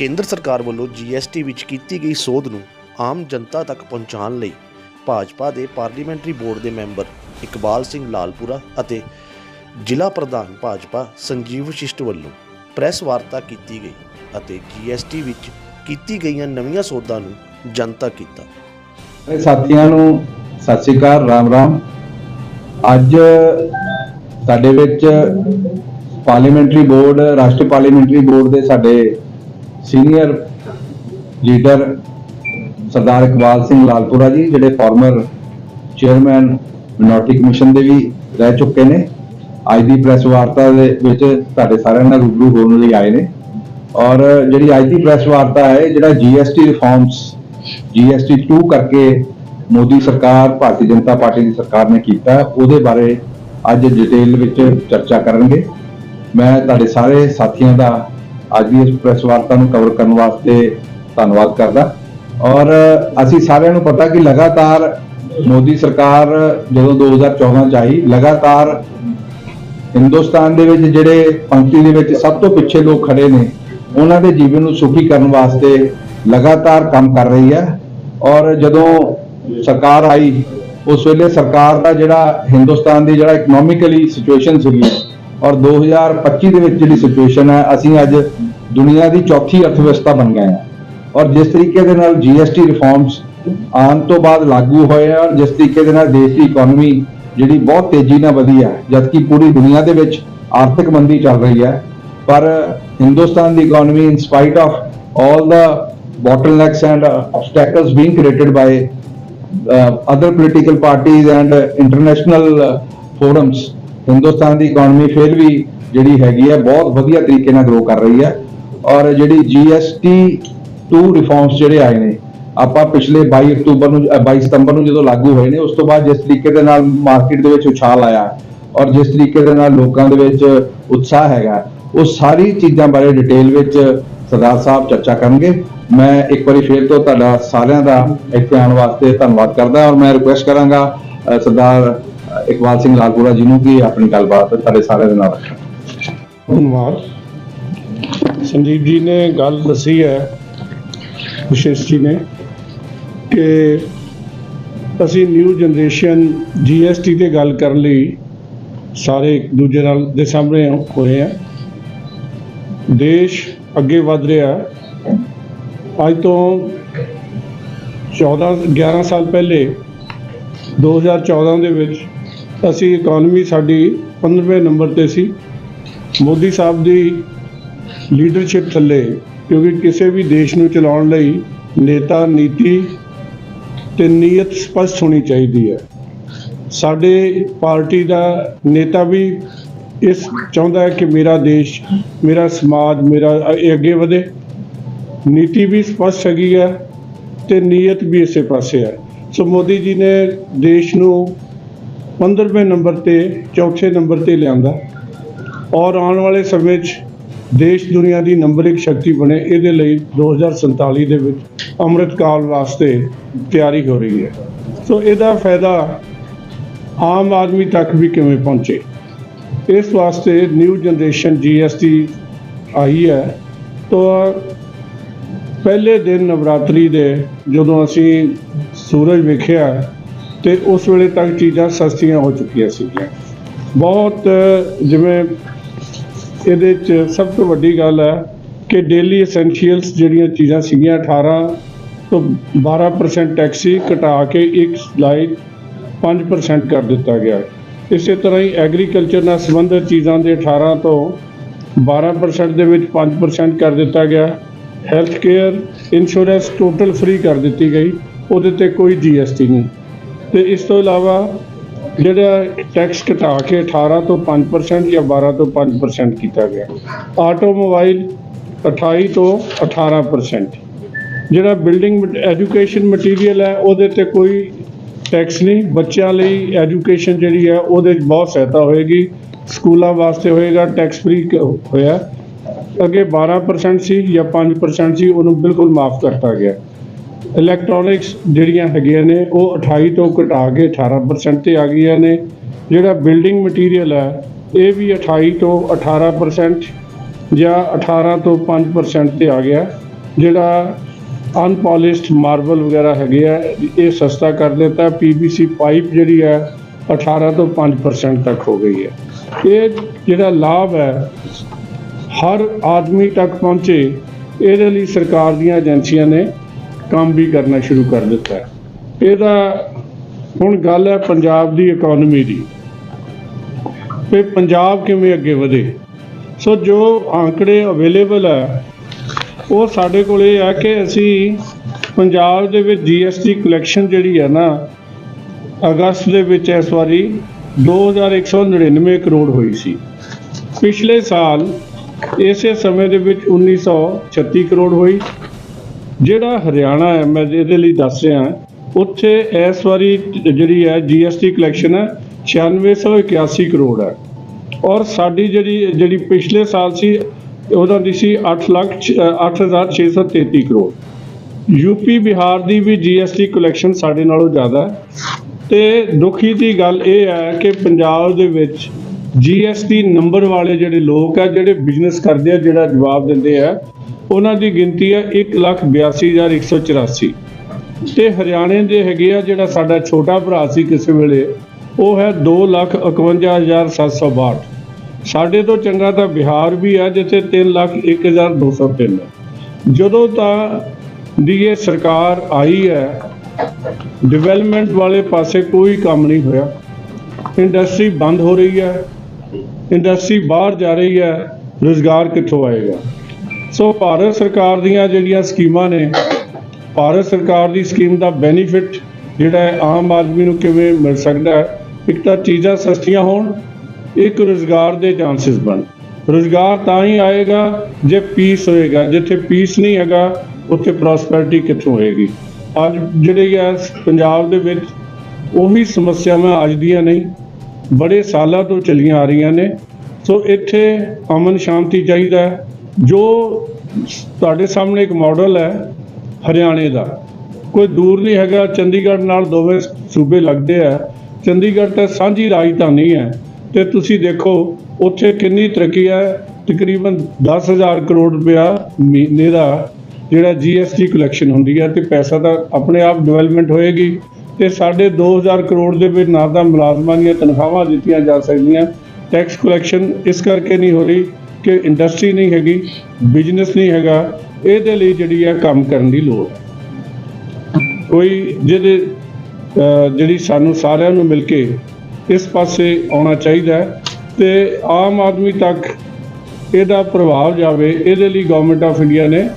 ਕੇਂਦਰ ਸਰਕਾਰ ਵੱਲੋਂ ਜੀਐਸਟੀ ਵਿੱਚ ਕੀਤੀ ਗਈ ਸੋਧ ਨੂੰ ਆਮ ਜਨਤਾ ਤੱਕ ਪਹੁੰਚਾਉਣ ਲਈ ਭਾਜਪਾ ਦੇ ਪਾਰਲੀਮੈਂਟਰੀ ਬੋਰਡ ਦੇ ਮੈਂਬਰ ਇਕਬਾਲ ਸਿੰਘ ਲਾਲਪੁਰਾ ਅਤੇ ਜ਼ਿਲ੍ਹਾ ਪ੍ਰਧਾਨ ਭਾਜਪਾ ਸੰਜੀਵ ਸ਼ਿਸ਼ਟ ਵੱਲੋਂ ਪ੍ਰੈਸ ਵਾਰਤਾ ਕੀਤੀ ਗਈ ਅਤੇ ਜੀਐਸਟੀ ਵਿੱਚ ਕੀਤੀ ਗਈਆਂ ਨਵੀਆਂ ਸੋਧਾਂ ਨੂੰ ਜਨਤਾ ਕੀਤਾ। ਸਾਰੇ ਸਾਥੀਆਂ ਨੂੰ ਸਤਿ ਸ੍ਰੀ ਅਕਾਲ, ਰਾਮ ਰਾਮ। ਅੱਜ ਸਾਡੇ ਵਿੱਚ ਪਾਰਲੀਮੈਂਟਰੀ ਬੋਰਡ, ਰਾਸ਼ਟਰੀ ਪਾਰਲੀਮੈਂਟਰੀ ਬੋਰਡ ਦੇ ਸਾਡੇ ਸੀਨੀਅਰ ਲੀਡਰ ਸਰਦਾਰ ਇਕਬਾਲ ਸਿੰਘ ਲਾਲਪੁਰਾ ਜੀ, ਜਿਹੜੇ ਫਾਰਮਰ ਚੇਅਰਮੈਨ ਮਿਨੋਰਟੀ ਕਮਿਸ਼ਨ ਦੇ ਵੀ ਰਹਿ ਚੁੱਕੇ ਨੇ। ਅੱਜ ਦੀ ਪ੍ਰੈਸ ਵਾਰਤਾ ਦੇ ਵਿੱਚ ਤੁਹਾਡੇ ਸਾਰਿਆਂ ਨਾਲ ਰੂਬਰੂ ਹੋਣ ਲਈ ਆਏ ਨੇ। ਔਰ ਜਿਹੜੀ ਅੱਜ ਦੀ ਪ੍ਰੈਸ ਵਾਰਤਾ ਹੈ, ਜਿਹੜਾ ਜੀਐਸਟੀ ਰਿਫਾਰਮਸ ਜੀਐਸਟੀ 2 ਕਰਕੇ ਮੋਦੀ ਸਰਕਾਰ, ਭਾਰਤੀ ਜਨਤਾ ਪਾਰਟੀ ਦੀ ਸਰਕਾਰ ਨੇ ਕੀਤਾ, ਉਹਦੇ ਬਾਰੇ ਅੱਜ ਡਿਟੇਲ ਵਿੱਚ ਚਰਚਾ ਕਰਨਗੇ। ਮੈਂ ਤੁਹਾਡੇ ਸਾਰੇ ਸਾਥੀਆਂ ਦਾ ਅੱਜ ਦੀ ਇਸ ਪ੍ਰੈਸ ਵਾਰਤਾ ਨੂੰ ਕਵਰ ਕਰਨ ਵਾਸਤੇ ਧੰਨਵਾਦ ਕਰਦਾ। ਔਰ ਅਸੀਂ ਸਾਰਿਆਂ ਨੂੰ ਪਤਾ ਕਿ ਲਗਾਤਾਰ ਮੋਦੀ ਸਰਕਾਰ ਜਦੋਂ 2014 ਚ ਆਈ, ਲਗਾਤਾਰ ਹਿੰਦੁਸਤਾਨ ਦੇ ਵਿੱਚ ਜਿਹੜੇ ਪੰਕਤੀ ਦੇ ਵਿੱਚ ਸਭ ਤੋਂ ਪਿੱਛੇ ਲੋਕ ਖੜੇ ਨੇ, ਉਹਨਾਂ ਦੇ ਜੀਵਨ ਨੂੰ ਸੁਖੀ ਕਰਨ ਵਾਸਤੇ ਲਗਾਤਾਰ ਕੰਮ ਕਰ ਰਹੀ ਹੈ। ਔਰ ਜਦੋਂ ਸਰਕਾਰ ਆਈ, ਉਸ ਵੇਲੇ ਸਰਕਾਰ ਦਾ ਜਿਹੜਾ ਹਿੰਦੁਸਤਾਨ ਦੀ ਜਿਹੜਾ ਇਕਨੋਮਿਕਲੀ ਸਿਚੁਏਸ਼ਨ ਸੀਗੀ ਔਰ 2025 ਦੇ ਵਿੱਚ ਜਿਹੜੀ ਸਿਚੁਏਸ਼ਨ ਹੈ ਅਸੀਂ ਅੱਜ ਦੁਨੀਆ ਦੀ ਚੌਥੀ ਅਰਥਵਿਵਸਥਾ ਬਣ ਗਏ ਹਾਂ। ਔਰ ਜਿਸ ਤਰੀਕੇ ਦੇ ਨਾਲ ਜੀਐਸਟੀ ਰਿਫਾਰਮਸ ਆਉਣ ਤੋਂ ਬਾਅਦ ਲਾਗੂ ਹੋਏ ਆ ਔਰ ਜਿਸ ਤਰੀਕੇ ਦੇ ਨਾਲ ਦੇਸ਼ ਦੀ ਇਕਨੋਮੀ ਜਿਹੜੀ ਬਹੁਤ ਤੇਜ਼ੀ ਨਾਲ ਵਧੀ ਹੈ ਜਦਕਿ ਪੂਰੀ ਦੁਨੀਆ ਦੇ ਵਿੱਚ ਆਰਥਿਕ ਮੰਦੀ ਚੱਲ ਰਹੀ ਹੈ। ਪਰ ਹਿੰਦੁਸਤਾਨ ਦੀ economy in spite of all ਦਾ bottlenecks and uh, obstacles being created by uh, other political parties and uh, international uh, forums Hindustan the economy ਫਿਰ ਵੀ ਜਿਹੜੀ ਹੈਗੀ ਹੈ ਬਹੁਤ ਵਧੀਆ ਤਰੀਕੇ ਨਾਲ ਗਰੋ ਕਰ ਰਹੀ ਹੈ ਔਰ ਜਿਹੜੀ GST 2 ਰਿਫਾਰਮਸ ਜਿਹੜੇ ਆਏ ਨੇ ਆਪਾਂ ਪਿਛਲੇ 22 ਅਕਤੂਬਰ ਨੂੰ ਅ, 22 ਸਤੰਬਰ ਨੂੰ ਜਦੋਂ ਲਾਗੂ ਹੋਏ ਨੇ ਉਸ ਤੋਂ ਬਾਅਦ ਜਿਸ ਤਰੀਕੇ ਦੇ ਨਾਲ ਮਾਰਕੀਟ ਦੇ ਵਿੱਚ ਉਛਾਲ ਆਇਆ ਔਰ ਜਿਸ ਤਰੀਕੇ ਦੇ ਨਾਲ ਲੋਕਾਂ ਦੇ ਵਿੱਚ ਉਤਸ਼ਾਹ ਹੈਗਾ ਉਹ ਸਾਰੀ ਚੀਜ਼ਾਂ ਬਾਰੇ ਡਿਟੇਲ ਵਿੱਚ ਸਰਦਾਰ ਸਾਹਿਬ ਚਰਚਾ ਕਰਨਗੇ। ਮੈਂ ਇੱਕ ਵਾਰੀ ਫੇਰ ਤੋਂ ਤੁਹਾਡਾ ਸਾਰਿਆਂ ਦਾ ਇੱਥੇ ਆਉਣ ਵਾਸਤੇ ਧੰਨਵਾਦ ਕਰਦਾ ਔਰ ਮੈਂ ਰਿਕੁਐਸਟ ਕਰਾਂਗਾ ਸਰਦਾਰ ਇਕਬਾਲ ਸਿੰਘ ਲਾਲਪੁਰਾ ਜੀ ਨੂੰ ਕਿ ਆਪਣੀ ਗੱਲਬਾਤ ਤੁਹਾਡੇ ਸਾਰਿਆਂ ਦੇ ਨਾਲ ਰੱਖਣ। ਧੰਨਵਾਦ। ਸੰਦੀਪ ਜੀ ਨੇ ਗੱਲ ਦੱਸੀ ਹੈ, ਵਿਸ਼ੇਸ਼ ਜੀ ਨੇ, ਕਿ ਅਸੀਂ ਨਿਊ ਜਨਰੇਸ਼ਨ ਜੀਐਸਟੀ ਤੇ ਗੱਲ ਕਰਨ ਲਈ ਸਾਰੇ ਇੱਕ ਦੂਜੇ ਨਾਲ ਦੇ ਸਾਹਮਣੇ ਹੋਏ ਆ ਦੇਸ਼ ਅੱਗੇ ਵਧ ਰਿਹਾ ਅੱਜ ਤੋਂ 14 11 ਸਾਲ ਪਹਿਲੇ 2014 ਦੇ ਵਿੱਚ ਅਸੀਂ ਇਕਨੋਮੀ ਸਾਡੀ 15ਵੇਂ ਨੰਬਰ ਤੇ ਸੀ। ਮੋਦੀ ਸਾਹਿਬ ਦੀ ਲੀਡਰਸ਼ਿਪ ਥੱਲੇ, ਕਿਉਂਕਿ ਕਿਸੇ ਵੀ ਦੇਸ਼ ਨੂੰ ਚਲਾਉਣ ਲਈ ਨੇਤਾ, ਨੀਤੀ ਤੇ ਨੀਅਤ ਸਪਸ਼ਟ ਹੋਣੀ ਚਾਹੀਦੀ ਹੈ। ਸਾਡੇ ਪਾਰਟੀ ਦਾ ਨੇਤਾ ਵੀ ਇਸ ਚਾਹੁੰਦਾ ਹੈ ਕਿ ਮੇਰਾ ਦੇਸ਼, ਮੇਰਾ ਸਮਾਜ, ਮੇਰਾ ਅੱਗੇ ਵਧੇ। ਨੀਤੀ ਵੀ ਸਪਸ਼ਟ ਹੈਗੀ ਹੈ ਤੇ ਨੀਅਤ ਵੀ ਇਸੇ ਪਾਸੇ ਹੈ। ਸੋ ਮੋਦੀ ਜੀ ਨੇ ਦੇਸ਼ ਨੂੰ 15ਵੇਂ ਨੰਬਰ ਤੇ, ਚੌਥੇ ਨੰਬਰ ਤੇ ਲਿਆਂਦਾ। ਔਰ ਆਉਣ ਵਾਲੇ ਸਮੇਂ 'ਚ ਦੇਸ਼ ਦੁਨੀਆ ਦੀ ਨੰਬਰ ਇੱਕ ਸ਼ਕਤੀ ਬਣੇ, ਇਹਦੇ ਲਈ 2047 ਦੇ ਵਿੱਚ ਅੰਮ੍ਰਿਤ ਕਾਲ ਵਾਸਤੇ ਤਿਆਰੀ ਹੋ ਰਹੀ ਹੈ। ਸੋ ਇਹਦਾ ਫਾਇਦਾ ਆਮ ਆਦਮੀ ਤੱਕ ਵੀ ਕਿਵੇਂ ਪਹੁੰਚੇ? ਇਸ ਵਾਸਤੇ ਨਿਊ ਜਨਰੇਸ਼ਨ ਜੀਐਸਟੀ ਆਈ ਹੈ। ਤਾਂ ਪਹਿਲੇ ਦਿਨ ਨਵਰਾਤਰੀ ਦੇ ਜਦੋਂ ਅਸੀਂ ਸੂਰਜ ਵੇਖਿਆ ਤੇ ਉਸ ਵੇਲੇ ਤੱਕ ਚੀਜ਼ਾਂ ਸਸਤੀਆਂ ਹੋ ਚੁੱਕੀਆਂ ਸੀਗੀਆਂ। ਬਹੁਤ ਜਿਵੇਂ ਇਹਦੇ 'ਚ ਸਭ ਤੋਂ ਵੱਡੀ ਗੱਲ ਹੈ ਕਿ ਡੇਲੀ ਐਸੈਂਸ਼ੀਅਲਸ ਜਿਹੜੀਆਂ ਚੀਜ਼ਾਂ ਸੀਗੀਆਂ 18 ਤੋਂ 12% ਟੈਕਸ ਸੀ ਘਟਾ ਕੇ ਇੱਕ ਸਲਾਈਡ 5% ਕਰ ਦਿੱਤਾ ਗਿਆ। ਇਸੇ ਤਰ੍ਹਾਂ ਹੀ ਐਗਰੀਕਲਚਰ ਨਾਲ ਸੰਬੰਧਿਤ ਚੀਜ਼ਾਂ ਦੇ 18 ਤੋਂ 12% ਦੇ ਵਿੱਚ 5% ਕਰ ਦਿੱਤਾ ਗਿਆ। Health care insurance total free ਕਰ ਦਿੱਤੀ ਗਈ। ਉਹਦੇ ਤੇ ਕੋਈ ਜੀਐਸਟੀ ਨਹੀਂ। ਤੇ ਇਸ ਤੋਂ ਇਲਾਵਾ ਜਿਹੜਾ ਟੈਕਸ ਘਟਾ ਕੇ 18 ਤੋਂ 5% ਜਾਂ 12 ਤੋਂ 5% ਕੀਤਾ ਗਿਆ। ਆਟੋਮੋਬਾਈਲ 28 ਤੋਂ 18% ਜਿਹੜਾ ਬਿਲਡਿੰਗ ਐਜੂਕੇਸ਼ਨ ਮਟੀਰੀਅਲ ਹੈ, ਉਹਦੇ ਤੇ ਕੋਈ ਟੈਕਸ ਨਹੀਂ। ਬੱਚਿਆਂ ਲਈ ਐਜੂਕੇਸ਼ਨ ਜਿਹੜੀ ਹੈ, ਉਹਦੇ 'ਚ ਬਹੁਤ ਸਹਾਇਤਾ ਹੋਏਗੀ। ਸਕੂਲਾਂ ਵਾਸਤੇ ਹੋਏਗਾ ਟੈਕਸ ਫ੍ਰੀ ਹੋਇਆ। ਅੱਗੇ 12% ਸੀ ਜਾਂ 5% ਸੀ, ਉਹਨੂੰ ਬਿਲਕੁਲ ਮਾਫ ਕਰਤਾ ਗਿਆ। ਇਲੈਕਟ੍ਰੋਨਿਕਸ ਜਿਹੜੀਆਂ ਹੈਗੀਆਂ ਨੇ, ਉਹ 28 ਤੋਂ ਘਟਾ ਕੇ 18% ਤੇ ਆ ਗਈਆਂ ਨੇ। ਜਿਹੜਾ ਬਿਲਡਿੰਗ ਮਟੀਰੀਅਲ ਹੈ, ਇਹ ਵੀ 28 ਤੋਂ 18% ਜਾਂ 18 ਤੋਂ 5% ਤੇ ਆ ਗਿਆ। ਜਿਹੜਾ ਅਨਪੋਲਿਸ਼ਡ ਮਾਰਬਲ ਵਗੈਰਾ ਹੈਗੇ ਆ, ਇਹ ਸਸਤਾ ਕਰ ਦਿੱਤਾ। ਪੀਵੀਸੀ ਪਾਈਪ ਜਿਹੜੀ ਹੈ 18 ਤੋਂ 5% ਤੱਕ ਹੋ ਗਈ ਹੈ। ਇਹ ਜਿਹੜਾ ਲਾਭ ਹੈ, ਹਰ ਆਦਮੀ ਤੱਕ ਪਹੁੰਚੇ, ਇਹਦੇ ਲਈ ਸਰਕਾਰ ਦੀਆਂ ਏਜੰਸੀਆਂ ਨੇ ਕੰਮ ਵੀ ਕਰਨਾ ਸ਼ੁਰੂ ਕਰ ਦਿੱਤਾ ਇਹਦਾ ਹੁਣ ਗੱਲ ਹੈ ਪੰਜਾਬ ਦੀ ਇਕਨੋਮੀ ਦੀ। ਤੇ ਪੰਜਾਬ ਕਿਵੇਂ ਅੱਗੇ ਵਧੇ। ਸੋ ਜੋ ਆંકੜੇ ਅਵੇਲੇਬਲ ਹੈ, ਉਹ ਸਾਡੇ ਕੋਲ ਇਹ ਆ ਕਿ ਅਸੀਂ ਪੰਜਾਬ ਦੇ ਵਿੱਚ ਜੀਐਸਟੀ ਕਲੈਕਸ਼ਨ ਜਿਹੜੀ ਹੈ ਨਾ, ਅਗਸਤ ਦੇ ਵਿੱਚ ਇਸ ਵਾਰੀ 2199 ਕਰੋੜ ਹੋਈ ਸੀ। ਪਿਛਲੇ ਸਾਲ ਇਸੇ ਸਮੇਂ ਦੇ ਵਿੱਚ 1936 ਕਰੋੜ ਹੋਈ। ਜਿਹੜਾ ਹਰਿਆਣਾ ਹੈ ਮੈਂ ਇਹਦੇ ਲਈ ਦੱਸ ਰਿਹਾ ਉੱਥੇ ਇਸ ਵਾਰੀ ਜਿਹੜੀ ਹੈ ਜੀਐਸਟੀ ਕਲੈਕਸ਼ਨ ਹੈ 9681 ਕਰੋੜ ਹੈ। ਔਰ ਸਾਡੀ ਜਿਹੜੀ ਜਿਹੜੀ ਪਿਛਲੇ ਸਾਲ ਸੀ ਉਹਦਾ ਦੀ ਸੀ 8 ਲੱਖ ਛ- ਅ, 8633 ਕਰੋੜ। ਯੂਪੀ ਬਿਹਾਰ ਦੀ ਵੀ ਜੀਐਸਟੀ ਕਲੈਕਸ਼ਨ ਸਾਡੇ ਨਾਲੋਂ ਜ਼ਿਆਦਾ ਹੈ। ਤੇ ਦੁਖੀ ਦੀ ਗੱਲ ਇਹ ਹੈ ਕਿ ਪੰਜਾਬ ਦੇ ਵਿੱਚ ਜੀਐਸਟੀ ਨੰਬਰ ਵਾਲੇ ਜਿਹੜੇ ਲੋਕ ਆ, ਜਿਹੜੇ ਬਿਜ਼ਨਸ ਕਰਦੇ ਆ, ਜਿਹੜਾ ਜਵਾਬ ਦਿੰਦੇ ਆ, ਉਹਨਾਂ ਦੀ ਗਿਣਤੀ ਹੈ 182184 ਤੇ ਹਰਿਆਣੇ ਦੇ ਹੈਗੇ ਆ ਜਿਹੜਾ ਸਾਡਾ ਛੋਟਾ ਭਰਾ ਸੀ ਕਿਸੇ ਵੇਲੇ, ਉਹ ਹੈ 251762 ਸਾਡੇ ਤੋਂ ਚੰਗਾ ਤਾਂ ਬਿਹਾਰ ਵੀ ਹੈ ਜਿੱਥੇ 301203 ਹੈ ਜਦੋਂ ਤਾਂ ਦੀ ਇਹ ਸਰਕਾਰ ਆਈ ਹੈ ਡਿਵੈਲਪਮੈਂਟ ਵਾਲੇ ਪਾਸੇ ਕੋਈ ਕੰਮ ਨਹੀਂ ਹੋਇਆ। ਇੰਡਸਟਰੀ ਬੰਦ ਹੋ ਰਹੀ ਹੈ। ਇੰਡਸਟਰੀ ਬਾਹਰ ਜਾ ਰਹੀ ਹੈ, ਰੋਜ਼ਗਾਰ ਕਿੱਥੋਂ ਆਏਗਾ? ਸੋ ਭਾਰਤ ਸਰਕਾਰ ਦੀਆਂ ਜਿਹੜੀਆਂ ਸਕੀਮਾਂ ਨੇ, ਭਾਰਤ ਸਰਕਾਰ ਦੀ ਸਕੀਮ ਦਾ ਬੈਨੀਫਿਟ ਜਿਹੜਾ ਹੈ, ਆਮ ਆਦਮੀ ਨੂੰ ਕਿਵੇਂ ਮਿਲ ਸਕਦਾ ਹੈ? ਇੱਕ ਤਾਂ ਚੀਜ਼ਾਂ ਸਸਤੀਆਂ ਹੋਣ, ਇੱਕ ਰੋਜ਼ਗਾਰ ਦੇ ਚਾਂਸਸ ਬਣ ਰੋਜ਼ਗਾਰ ਤਾਂ ਹੀ ਆਏਗਾ ਜੇ ਪੀਸ ਹੋਏਗਾ, ਜਿੱਥੇ ਪੀਸ ਨਹੀਂ ਹੈਗਾ, ਉੱਥੇ ਪ੍ਰੋਸਪੈਰਿਟੀ ਕਿੱਥੋਂ ਹੋਏਗੀ? ਅੱਜ ਜਿਹੜੇ ਆ, ਪੰਜਾਬ ਦੇ ਵਿੱਚ ਉਹੀ ਸਮੱਸਿਆਵਾਂ ਅੱਜ ਦੀਆਂ ਨਹੀਂ। ਬੜੇ ਸਾਲਾਂ ਤੋਂ ਚੱਲੀਆਂ ਆ ਰਹੀਆਂ ਨੇ। ਸੋ ਇੱਥੇ ਅਮਨ ਸ਼ਾਂਤੀ ਚਾਹੀਦਾ ਹੈ, ਜੋ ਤੁਹਾਡੇ ਸਾਹਮਣੇ ਇੱਕ ਮਾਡਲ ਹੈ, ਹਰਿਆਣੇ ਦਾ। ਕੋਈ ਦੂਰ ਨਹੀਂ ਹੈਗਾ, ਚੰਡੀਗੜ੍ਹ ਨਾਲ ਦੋਵੇਂ ਸੂਬੇ ਲੱਗਦੇ ਆ। ਚੰਡੀਗੜ੍ਹ ਤਾਂ ਸਾਂਝੀ ਰਾਜਧਾਨੀ ਹੈ ਤੇ ਤੁਸੀਂ ਦੇਖੋ, ਉੱਥੇ ਕਿੰਨੀ ਤਰੱਕੀ ਹੈ, ਤਕਰੀਬਨ 10000 ਕਰੋੜ ਰੁਪਇਆ ਮਹੀਨੇ ਦਾ ਜਿਹੜਾ ਜੀਐਸਟੀ ਕਲੈਕਸ਼ਨ ਹੁੰਦੀ ਹੈ ਤੇ ਪੈਸਾ ਤਾਂ ਆਪਣੇ ਆਪ ਡਿਵੈਲਪਮੈਂਟ ਹੋਏਗੀ। ਤੇ ਸਾਡੇ 2000 ਕਰੋੜ ਦੇ ਵਿੱਚ ਨਾ ਤਾਂ ਮੁਲਾਜ਼ਮਾਂ ਦੀਆਂ ਤਨਖਾਹਾਂ ਦਿੱਤੀਆਂ ਜਾ ਸਕਦੀਆਂ। ਟੈਕਸ ਕਲੈਕਸ਼ਨ ਇਸ ਕਰਕੇ ਨਹੀਂ ਹੋ ਰਹੀ ਕਿ ਇੰਡਸਟਰੀ ਨਹੀਂ ਹੈਗੀ ਬਿਜ਼ਨਸ ਨਹੀਂ ਹੈਗਾ। ਇਹਦੇ ਲਈ ਜਿਹੜੀ ਹੈ ਕੰਮ ਕਰਨ ਦੀ ਲੋੜ। ਕੋਈ ਜਿਹਦੇ ਜਿਹੜੀ ਸਾਨੂੰ ਸਾਰਿਆਂ ਨੂੰ ਮਿਲ ਕੇ ਇਸ ਪਾਸੇ ਆਉਣਾ ਚਾਹੀਦਾ ਹੈ ਤੇ ਆਮ ਆਦਮੀ ਤੱਕ ਇਹਦਾ ਪ੍ਰਭਾਵ ਜਾਵੇ। ਇਹਦੇ ਲਈ ਗਵਰਨਮੈਂਟ ਆਫ ਇੰਡੀਆ ਨੇ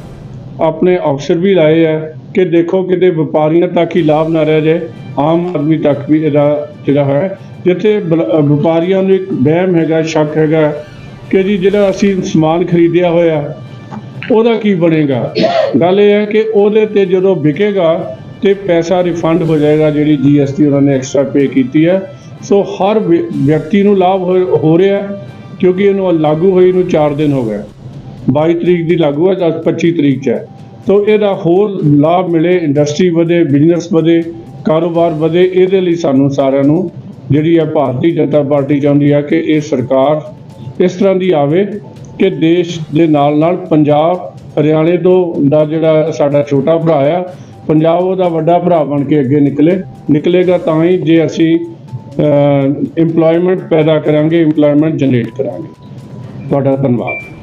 ਆਪਣੇ ਅਫਸਰ ਵੀ ਲਾਏ ਆ। ਕਿ ਦੇਖੋ ਕਿਤੇ ਵਪਾਰੀਆਂ ਤੱਕ ਹੀ ਲਾਭ ਨਾ ਰਹਿ ਜਾਏ, ਆਮ ਆਦਮੀ ਤੱਕ ਵੀ ਇਹਦਾ ਜਿਹੜਾ ਹੈ, ਜਿੱਥੇ ਬਲ- ਵਪਾਰੀਆਂ ਨੂੰ ਇੱਕ ਵਹਿਮ ਹੈਗਾ, ਸ਼ੱਕ ਹੈਗਾ ਕਿ ਜੀ ਜਿਹੜਾ ਅਸੀਂ ਸਮਾਨ ਖਰੀਦਿਆ ਹੋਇਆ, ਉਹਦਾ ਕੀ ਬਣੇਗਾ? ਗੱਲ ਇਹ ਹੈ ਕਿ ਉਹਦੇ ਤੇ ਜਦੋਂ ਵਿਕੇਗਾ ਤੇ ਪੈਸਾ ਰਿਫੰਡ ਹੋ ਜਾਏਗਾ ਜਿਹੜੀ ਜੀਐਸਟੀ ਉਹਨਾਂ ਨੇ ਐਕਸਟਰਾ ਪੇ ਕੀਤੀ ਹੈ। ਸੋ ਹਰ ਵਿਅਕਤੀ ਨੂੰ ਲਾਭ ਹੋ ਹੋ ਰਿਹਾ ਕਿਉਂਕਿ ਇਹਨੂੰ ਲਾਗੂ ਹੋਈ ਨੂੰ 4 ਦਿਨ ਹੋ ਗਏ। 22 ਤਰੀਕ ਦੀ ਲਾਗੂ ਹੈ 10 25 ਤਰੀਕ ਚ ਹੈ। ਤਾਂ ਇਹਦਾ ਹੋਰ ਲਾਭ ਮਿਲੇ ਇੰਡਸਟਰੀ ਵਧੇ ਬਿਜ਼ਨਸ ਵਧੇ, ਕਾਰੋਬਾਰ ਵਧੇ, ਇਹਦੇ ਲਈ ਸਾਨੂੰ ਸਾਰਿਆਂ ਨੂੰ ਜਿਹੜੀ ਹੈ ਭਾਰਤੀ ਜਨਤਾ ਪਾਰਟੀ ਚਾਹੁੰਦੀ ਹੈ ਕਿ ਇਹ ਸਰਕਾਰ ਇਸ ਤਰ੍ਹਾਂ ਦੀ ਆਵੇ ਕਿ ਦੇਸ਼ ਦੇ ਨਾਲ ਨਾਲ ਪੰਜਾਬ, ਹਰਿਆਣੇ ਤੋਂ ਦਾ ਜਿਹੜਾ ਸਾਡਾ ਛੋਟਾ ਭਰਾ ਆ, ਪੰਜਾਬ ਉਹਦਾ ਵੱਡਾ ਭਰਾ ਬਣ ਕੇ ਅੱਗੇ ਨਿਕਲੇ, ਨਿਕਲੇਗਾ ਤਾਂ ਹੀ ਜੇ ਅਸੀਂ ਇੰਪਲੋਇਮੈਂਟ ਪੈਦਾ ਕਰਾਂਗੇ ਇੰਪਲੋਇਮੈਂਟ ਜਨਰੇਟ ਕਰਾਂਗੇ। ਤੁਹਾਡਾ ਧੰਨਵਾਦ।